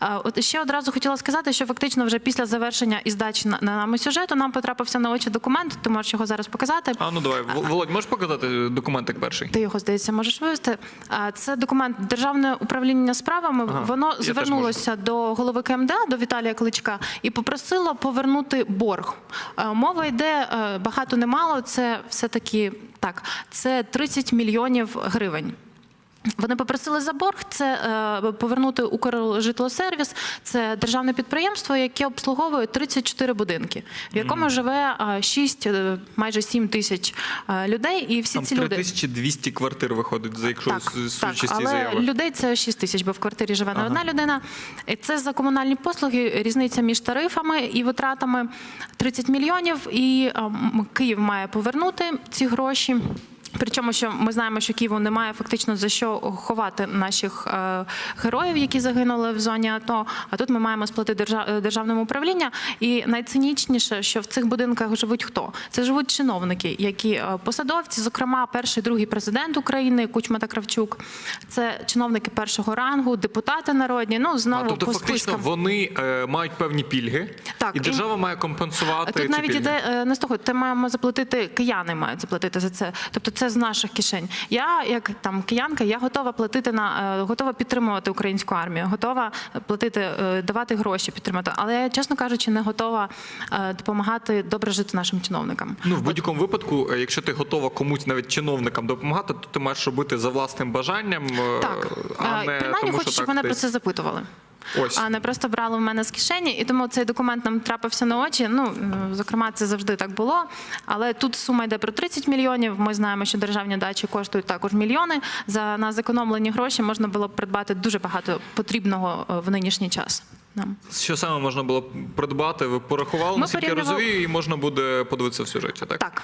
От ще одразу хотіла сказати, що фактично вже після завершення і здачі на, на нами сюжету нам потрапився на очі документ. Ти можеш його зараз показати. А ну давай, Володь, можеш показати документик перший? Ти його здається можеш вивести. Це документ Державне управління справами. Ага, Воно звернулося до голови КМДА, до Віталія Кличка, і попросило повернути борг. Мова йде е, багато не мало. Це все таки так. Це 30 мільйонів гривень. Вони попросили за борг це е, повернути Укржитлосервіс. Це державне підприємство, яке обслуговує 34 будинки, в якому живе е, 6, е, майже 7 тисяч е, людей. І всі Там ці люди 3200 квартир виходить, за якщо так, з- так, але заяви. людей це 6 тисяч, бо в квартирі живе не Ага. одна людина. Це за комунальні послуги. Різниця між тарифами і витратами 30 мільйонів. І а, Київ має повернути ці гроші. Причому, що ми знаємо, що Києву немає фактично за що ховати наших е, героїв, які загинули в зоні АТО. А тут ми маємо сплатити держа- державному управління. І найцинічніше, що в цих будинках живуть хто? Це живуть чиновники, які е, посадовці, зокрема, перший другий президент України Кучма та Кравчук. Це чиновники першого рангу, депутати народні. Ну А, знову тобто по фактично спискам. вони е, мають певні пільги, Так, і і- держава має компенсувати Тут ці навіть пільги. іде е, не з того, це маємо заплатити, кияни мають заплатити за це. Тобто це з наших кишень. Я, як там киянка, я готова платити на е, готова підтримувати українську армію, готова платити, е, давати гроші, підтримати. Але я, чесно кажучи, не готова е, допомагати добре жити нашим чиновникам. Ну, в будь-якому випадку, якщо ти готова комусь навіть чиновникам допомагати, то ти маєш робити за власним бажанням, Так, а не принаймні тому, хочу, що щоб так мене про це запитували. Ось. А не просто брали в мене з кишені, і тому цей документ нам трапився на очі. Ну е, зокрема, це завжди так було. Але тут сума йде про 30 мільйонів. Ми знаємо, що державні дачі коштують також мільйони. За на зекономлені гроші можна було б придбати дуже багато потрібного е, в нинішній час. Нам Що саме можна було придбати? Ви порахували, Ми наскільки порівнювали- розумію, і можна буде подивитися в сюжеті, так? так.